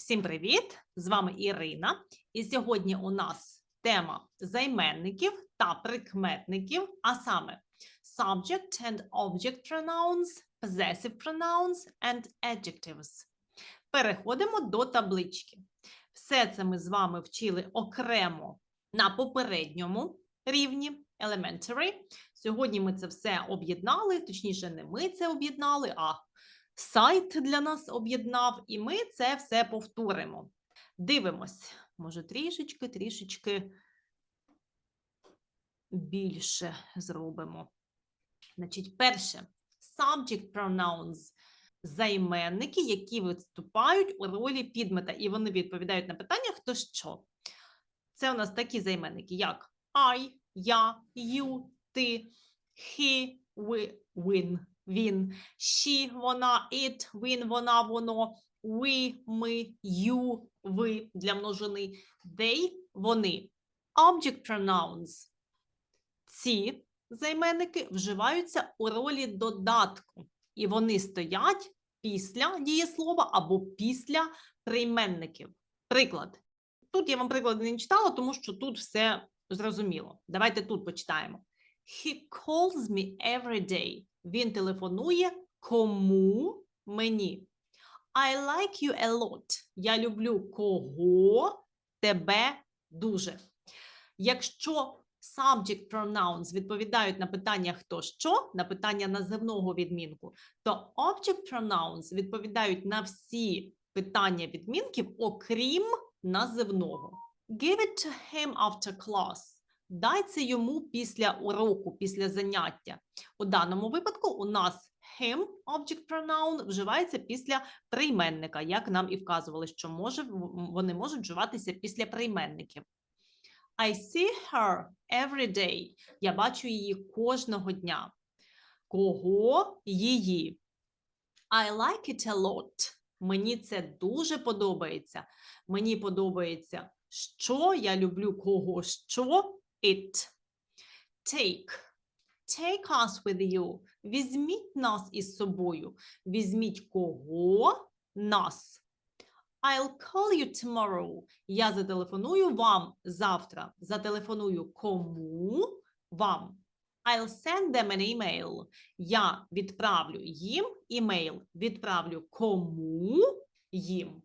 Всім привіт! З вами Ірина. І сьогодні у нас тема займенників та прикметників, а саме subject and object pronouns, possessive pronouns and adjectives. Переходимо до таблички. Все це ми з вами вчили окремо на попередньому рівні elementary. Сьогодні ми це все об'єднали, точніше, не ми це об'єднали, а сайт для нас об'єднав, і ми це все повторимо. Дивимось, може, трішечки, трішечки більше зробимо. Значить, перше, subject pronouns – займенники, які виступають у ролі підмета, і вони відповідають на питання хто що. Це у нас такі займенники, як I, я, you, ти, he, we, win, він, she, вона, it, він, вона, воно, we, ми, you, ви для множини, they, вони. Object pronouns. Ці займенники вживаються у ролі додатку, і вони стоять після дієслова або після прийменників. Приклад. Тут я вам приклади не читала, тому що тут все зрозуміло. Давайте тут почитаємо. He calls me every day. Він телефонує кому мені. I like you a lot. Я люблю кого тебе дуже. Якщо subject pronouns відповідають на питання хто що, на питання називного відмінку, то object pronouns відповідають на всі питання відмінків, окрім називного. Give it to him after class. Дай це йому після уроку, після заняття. У даному випадку у нас him, object pronoun, вживається після прийменника, як нам і вказували, що може, вони можуть вживатися після прийменників. I see her every day. Я бачу її кожного дня. Кого? Її. I like it a lot. Мені це дуже подобається. Мені подобається, що я люблю кого що it. Take. Take us with you. Візьміть нас із собою. Візьміть кого? Нас. I'll call you tomorrow. Я зателефоную вам завтра. Зателефоную кому? Вам. I'll send them an email. Я відправлю їм імейл. Відправлю кому? Їм.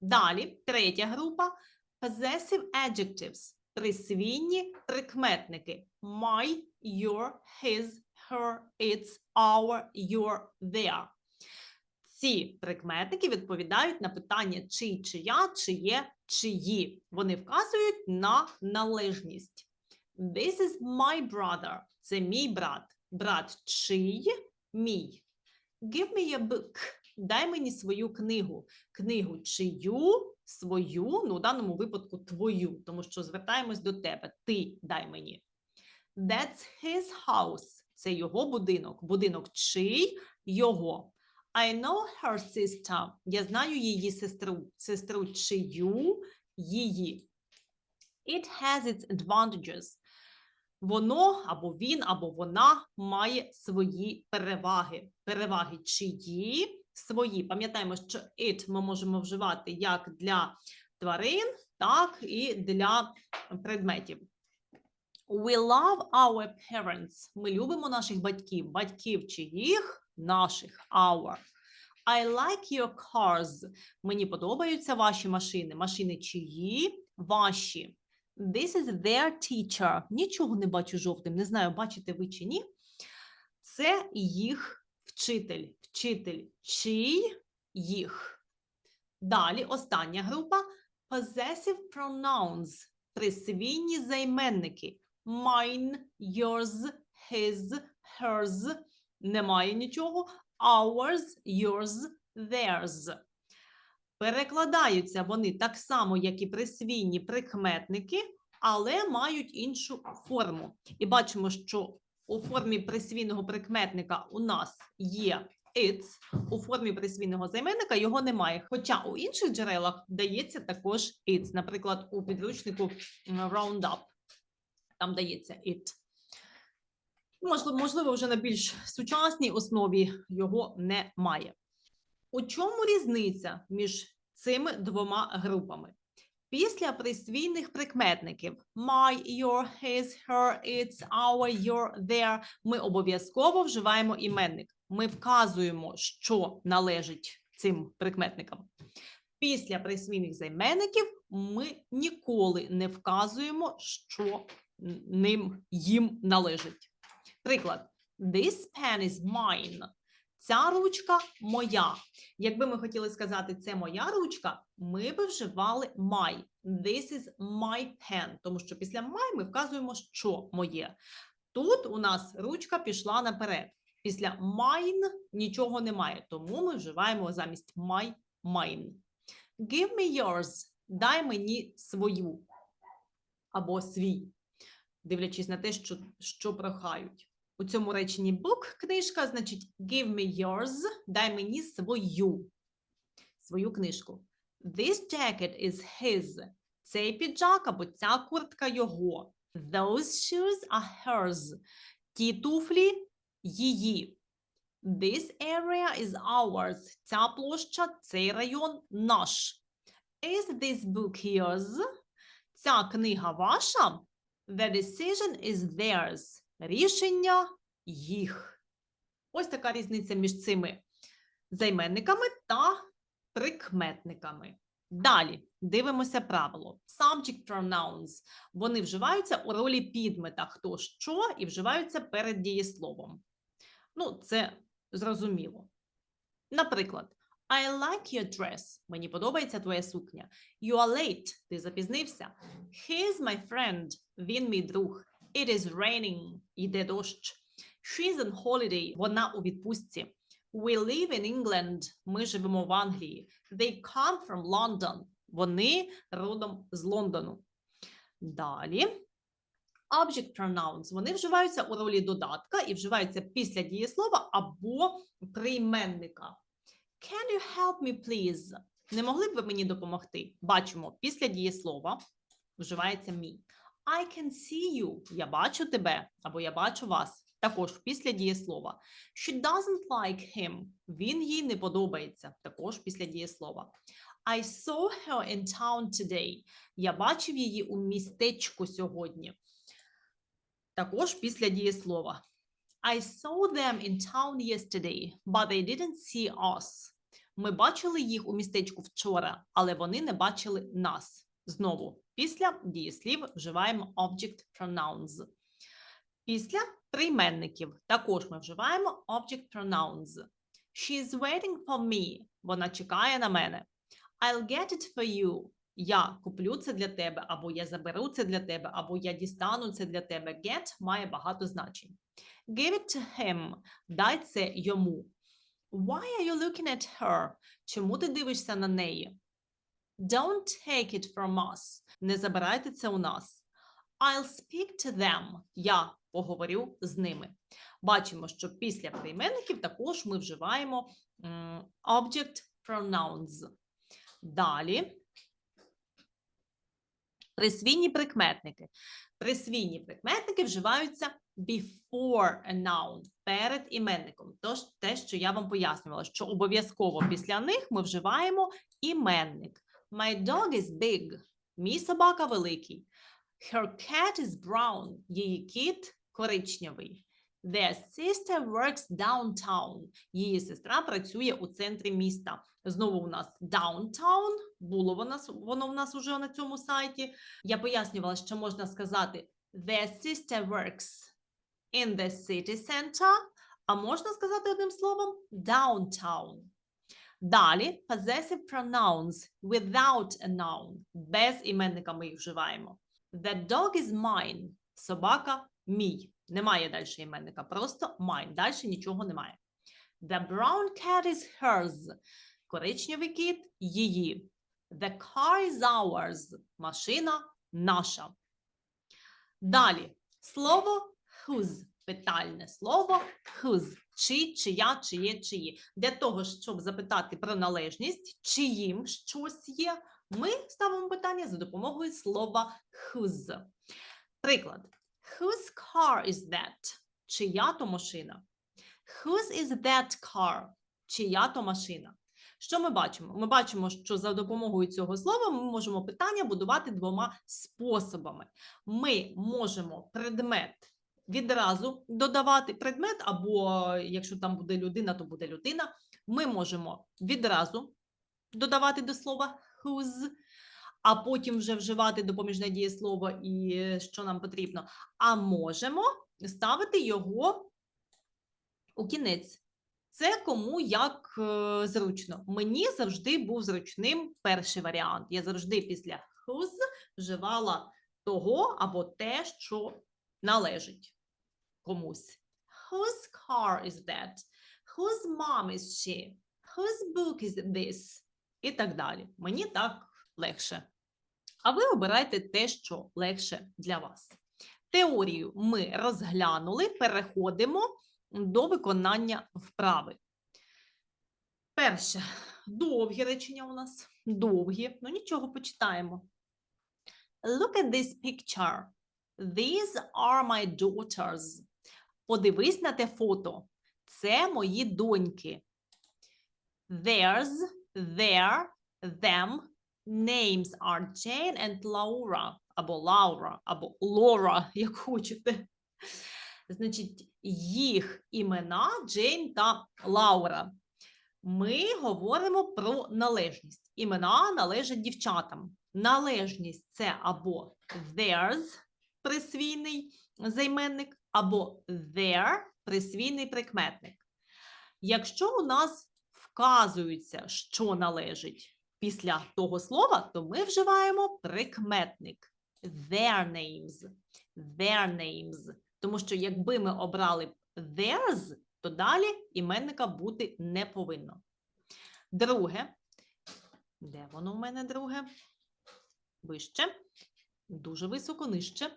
Далі, третя група possessive adjectives. Присвійні прикметники. My, your, his, her, its, our, your, their. Ці прикметники відповідають на питання чий, чия, чиє, чиї. Вони вказують на належність. This is my brother. Це мій брат. Брат чий? Мій. Give me a book. Дай мені свою книгу. Книгу чию, свою, ну, у даному випадку твою, тому що звертаємось до тебе. Ти дай мені. That's his house. Це його будинок. Будинок чий? Його. I know her sister. Я знаю її сестру. Сестру чию? Її. It has its advantages. Воно або він, або вона має свої переваги. Переваги чиї? Свої. Пам'ятаємо, що it ми можемо вживати як для тварин, так і для предметів. We love our parents. Ми любимо наших батьків. Батьків чиїх? Наших. Our. I like your cars. Мені подобаються ваші машини. Машини чиї? Ваші. This is their teacher. Нічого не бачу жовтим. Не знаю, бачите ви чи ні. Це їх вчитель. Вчитель чий? Їх. Далі остання група possessive pronouns. Присвійні займенники. Mine, yours, his, hers. Немає нічого. Ours, yours, theirs. Перекладаються вони так само, як і присвійні прикметники, але мають іншу форму. І бачимо, що у формі присвійного прикметника у нас є its, у формі присвійного займенника його немає. Хоча у інших джерелах дається також its. Наприклад, у підручнику Roundup там дається it. Можливо, можливо, вже на більш сучасній основі його немає. У чому різниця між цими двома групами. Після присвійних прикметників my, your, his, her, its, our, your, their ми обов'язково вживаємо іменник. Ми вказуємо, що належить цим прикметникам. Після присвійних займенників ми ніколи не вказуємо, що ним їм належить. Приклад: This pen is mine. Ця ручка моя. Якби ми хотіли сказати, це моя ручка, ми би вживали my. This is my pen, тому що після my ми вказуємо, що моє. Тут у нас ручка пішла наперед. Після mine нічого немає, тому ми вживаємо замість my mine. Give me yours. Дай мені свою або свій, дивлячись на те, що, що прохають. У цьому реченні book книжка, значить give me yours, дай мені свою, свою книжку. This jacket is his. Цей піджак або ця куртка його. Those shoes are hers. Ті туфлі її. This area is ours. Ця площа, цей район наш. Is this book yours? Ця книга ваша? The decision is theirs. Рішення їх. Ось така різниця між цими займенниками та прикметниками. Далі дивимося правило. Subject pronouns. Вони вживаються у ролі підмета хто що і вживаються перед дієсловом. Ну, це зрозуміло. Наприклад, I like your dress. Мені подобається твоя сукня. You are late. Ти запізнився. He is my friend. Він мій друг. It is raining. Іде дощ. She's on holiday. Вона у відпустці. We live in England. Ми живемо в Англії. They come from London. Вони родом з Лондону. Далі. Object pronouns. Вони вживаються у ролі додатка і вживаються після дієслова або прийменника. Can you help me, please? Не могли б ви мені допомогти? Бачимо, після дієслова вживається me. I can see you. Я бачу тебе або я бачу вас. Також після дієслова. She doesn't like him. Він їй не подобається. Також після дієслова. I saw her in town today. Я бачив її у містечку сьогодні. Також після дієслова. I saw them in town yesterday, but they didn't see us. Ми бачили їх у містечку вчора, але вони не бачили нас. Знову, після дієслів вживаємо object pronouns. Після прийменників також ми вживаємо object pronouns. She is waiting for me. Вона чекає на мене. I'll get it for you. Я куплю це для тебе, або я заберу це для тебе, або я дістану це для тебе. Get має багато значень. Give it to him. Дай це йому. Why are you looking at her? Чому ти дивишся на неї? Don't take it from us. Не забирайте це у нас. I'll speak to them. Я поговорю з ними. Бачимо, що після прийменників також ми вживаємо object pronouns. Далі. Присвійні прикметники. Присвійні прикметники вживаються before a noun, перед іменником. Тож те, що я вам пояснювала, що обов'язково після них ми вживаємо іменник. My dog is big. Мій собака великий. Her cat is brown. Її кіт коричневий. Their sister works downtown. Її сестра працює у центрі міста. Знову у нас downtown. Було воно, в нас уже на цьому сайті. Я пояснювала, що можна сказати Their sister works in the city center, а можна сказати одним словом downtown. Далі possessive pronouns without a noun. Без іменника ми їх вживаємо. The dog is mine. Собака мій. Немає далі іменника, просто mine. Далі нічого немає. The brown cat is hers. Коричневий кіт її. The car is ours. Машина наша. Далі слово whose. Питальне слово whose. Чи, чия, чиє, чиї. Для того, щоб запитати про належність, чиїм щось є, ми ставимо питання за допомогою слова whose. Приклад. Whose car is that? Чия то машина? Whose is that car? Чия то машина? Що ми бачимо? Ми бачимо, що за допомогою цього слова ми можемо питання будувати двома способами. Ми можемо предмет відразу додавати предмет, або якщо там буде людина, то буде людина. Ми можемо відразу додавати до слова whose, а потім вже вживати допоміжне дієслово і е, що нам потрібно. А можемо ставити його у кінець. Це кому як е, зручно. Мені завжди був зручним перший варіант. Я завжди після whose вживала того або те, що належить комусь. Whose car is that? Whose mom is she? Whose book is this? І так далі. Мені так легше. А ви обирайте те, що легше для вас. Теорію ми розглянули, переходимо до виконання вправи. Перше, довгі речення у нас. Довгі. Ну нічого, почитаємо. Look at this picture. These are my daughters. Подивись на те фото. Це мої доньки. Theirs, their, them. Names are Jane and Laura. Або Лаура, або Лора, як хочете. Значить, їх імена Джейн та Лаура. Ми говоримо про належність. Імена належать дівчатам. Належність це або theirs, присвійний займенник, або their, присвійний прикметник. Якщо у нас вказується, що належить після того слова, то ми вживаємо прикметник their names. Their names. Тому що якби ми обрали theirs, то далі іменника бути не повинно. Друге. Де воно у мене друге? Вище. Дуже високо нижче.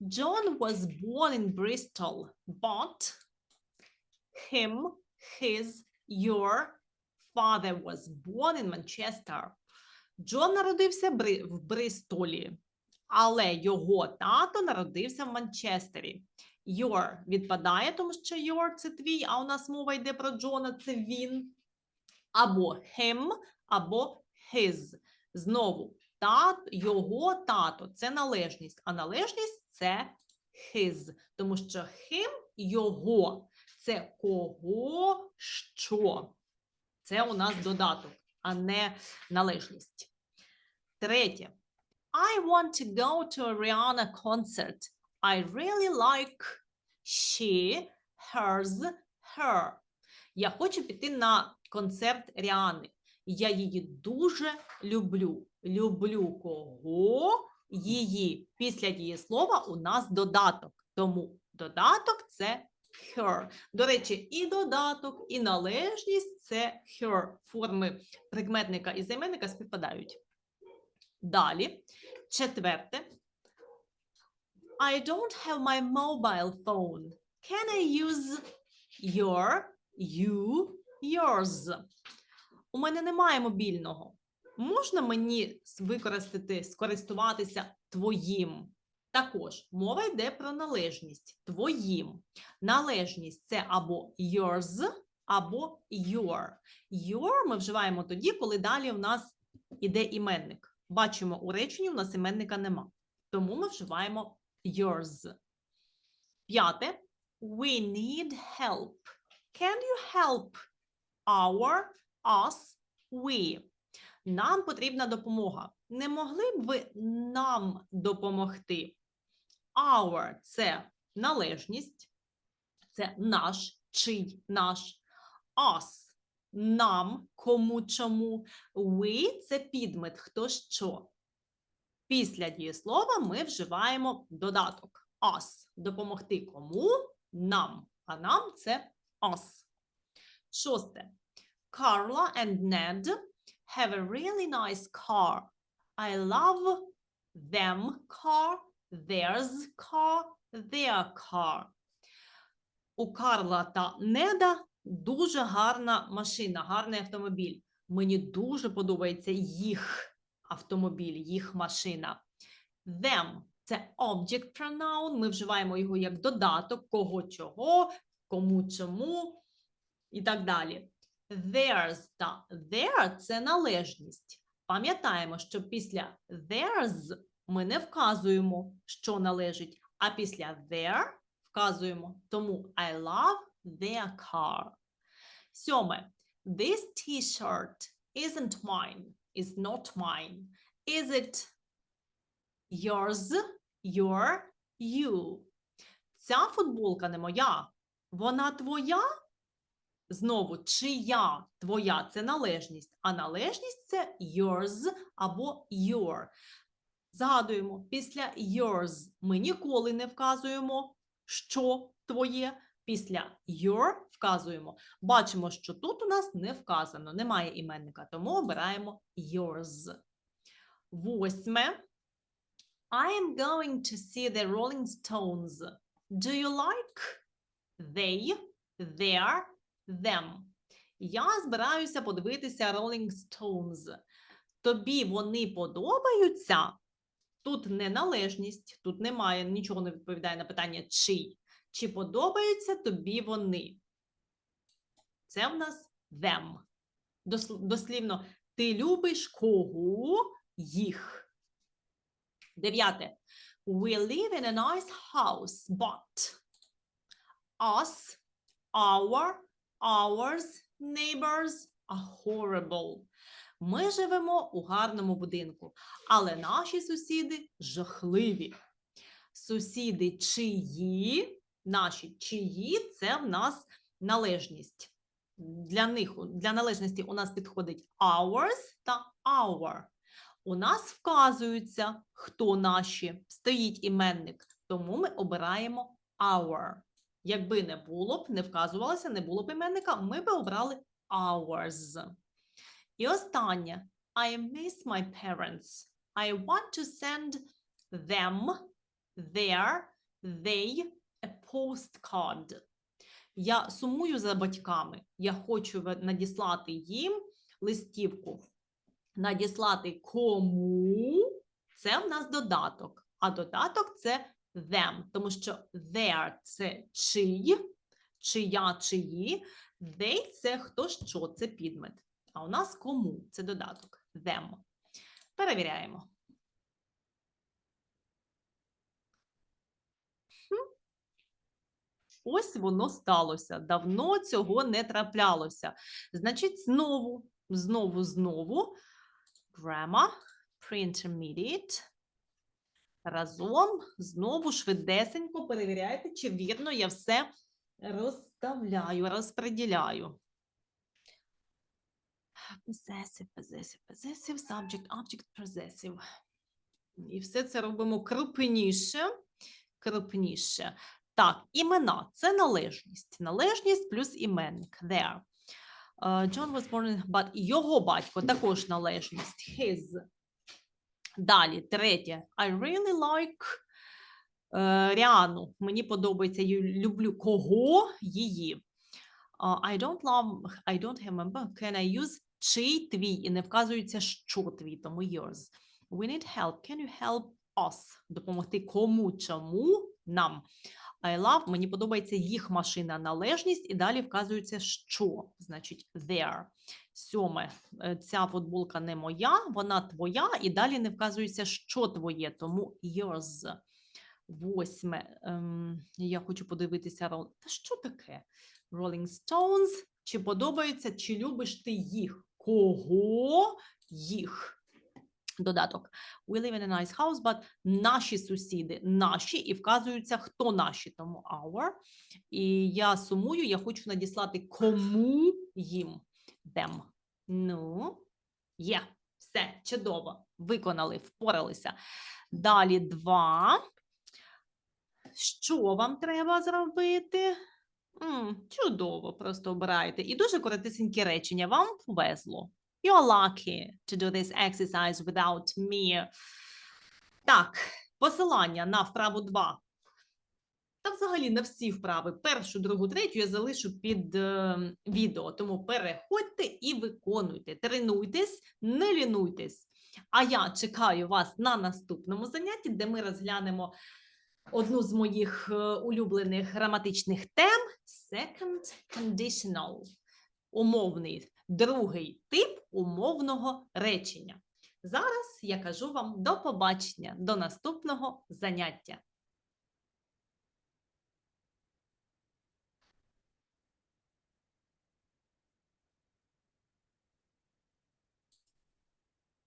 John was born in Bristol, but him, his, your father was born in Manchester. Джон народився в Бристолі, але його тато народився в Манчестері. Your відпадає, тому що your – це твій, а у нас мова йде про Джона, це він. Або him, або his. Знову, тат, його тато – це належність, а належність – це his. Тому що him – його. Це кого, що. Це у нас додаток, а не належність. Третє. I want to go to a Rihanna concert. I really like she, hers, her. Я хочу піти на концерт Ріани. Я її дуже люблю. Люблю кого? Її. Після дієслова у нас додаток. Тому додаток це her. До речі, і додаток, і належність це her. Форми прикметника і займенника співпадають. Далі, четверте. I don't have my mobile phone. Can I use your, you, yours? У мене немає мобільного. Можна мені використати, скористуватися твоїм? Також мова йде про належність. Твоїм. Належність це або yours, або your. Your ми вживаємо тоді, коли далі в нас іде іменник. Бачимо, у реченні у нас іменника нема. Тому ми вживаємо yours. П'яте. We need help. Can you help our, us, we? Нам потрібна допомога. Не могли б ви нам допомогти? Our – це належність, це наш, чий наш. Us – нам, кому, чому. We – це підмет, хто що. Після дієслова ми вживаємо додаток us. Допомогти кому? Нам. А нам це us. Шосте. Carla and Ned have a really nice car. I love them car, theirs car, their car. У Карла та Неда дуже гарна машина, гарний автомобіль. Мені дуже подобається їх автомобіль, їх машина. Them – це object pronoun. Ми вживаємо його як додаток, кого чого, кому чому і так далі. Theirs та their – це належність. Пам'ятаємо, що після theirs ми не вказуємо, що належить, а після their вказуємо. Тому I love their car. Сьоме. This t-shirt isn't mine, is not mine. Is it yours, your, you? Ця футболка не моя. Вона твоя? Знову, чия твоя це належність, а належність це yours або your. Згадуємо, після yours ми ніколи не вказуємо, що твоє. Після your вказуємо. Бачимо, що тут у нас не вказано, немає іменника, тому обираємо yours. Восьме. I am going to see the Rolling Stones. Do you like they, their, them? Я збираюся подивитися Rolling Stones. Тобі вони подобаються? Тут не належність, тут немає, нічого не відповідає на питання чий. Чи подобаються тобі вони? Це в нас them. Дослівно, ти любиш кого? Їх. Дев'яте. We live in a nice house, but us, our, ours, neighbors are horrible. Ми живемо у гарному будинку, але наші сусіди жахливі. Сусіди чиї, наші чиї це в нас належність. Для них для належності у нас підходить ours та our. У нас вказується, хто наші, стоїть іменник, тому ми обираємо our. Якби не було б, не вказувалося, не було б іменника, ми б обрали ours. І останнє. I miss my parents. I want to send them, their, they a postcard. Я сумую за батьками. Я хочу надіслати їм листівку. Надіслати кому? Це в нас додаток. А додаток це them, тому що their – це чий, чия, чиї, they – це хто що, це підмет. А у нас кому? Це додаток. Them. Перевіряємо. Ось воно сталося. Давно цього не траплялося. Значить, знову, знову, знову. Grammar, pre-intermediate. Разом знову швидесенько перевіряйте, чи вірно я все розставляю, розподіляю. Possessive, possessive, possessive, subject, object, possessive. І все це робимо крупніше, крупніше. Так, імена це належність. Належність плюс іменник. There. John was born but його батько також належність. His. Далі, третє. I really like Ріану. Мені подобається, я люблю кого? Її. Uh, I don't love, I don't remember. Can I use чий твій? І не вказується, що твій, тому yours. We need help. Can you help us? Допомогти кому, чому? Нам. I love, мені подобається їх машина, належність, і далі вказується, що, значить, their. Сьоме, е, ця футболка не моя, вона твоя, і далі не вказується, що твоє, тому yours. Восьме, ем, я хочу подивитися, та що таке? Rolling Stones. Чи подобається, чи любиш ти їх? Кого їх? Додаток. We live in a nice house, but наші сусіди, наші, і вказуються, хто наші, тому our. І я сумую, я хочу надіслати кому їм. Them. Ну, є. Все, чудово. Виконали, впоралися. Далі два. Що вам треба зробити? М, чудово, просто обирайте. І дуже коротесенькі речення. Вам повезло. You're lucky to do this exercise without me. Так, посилання на вправу 2. Та взагалі на всі вправи. Першу, другу, третю я залишу під е, відео. Тому переходьте і виконуйте. Тренуйтесь, не лінуйтесь. А я чекаю вас на наступному занятті, де ми розглянемо одну з моїх е, улюблених граматичних тем second conditional. умовний другий тип умовного речення. Зараз я кажу вам до побачення, до наступного заняття.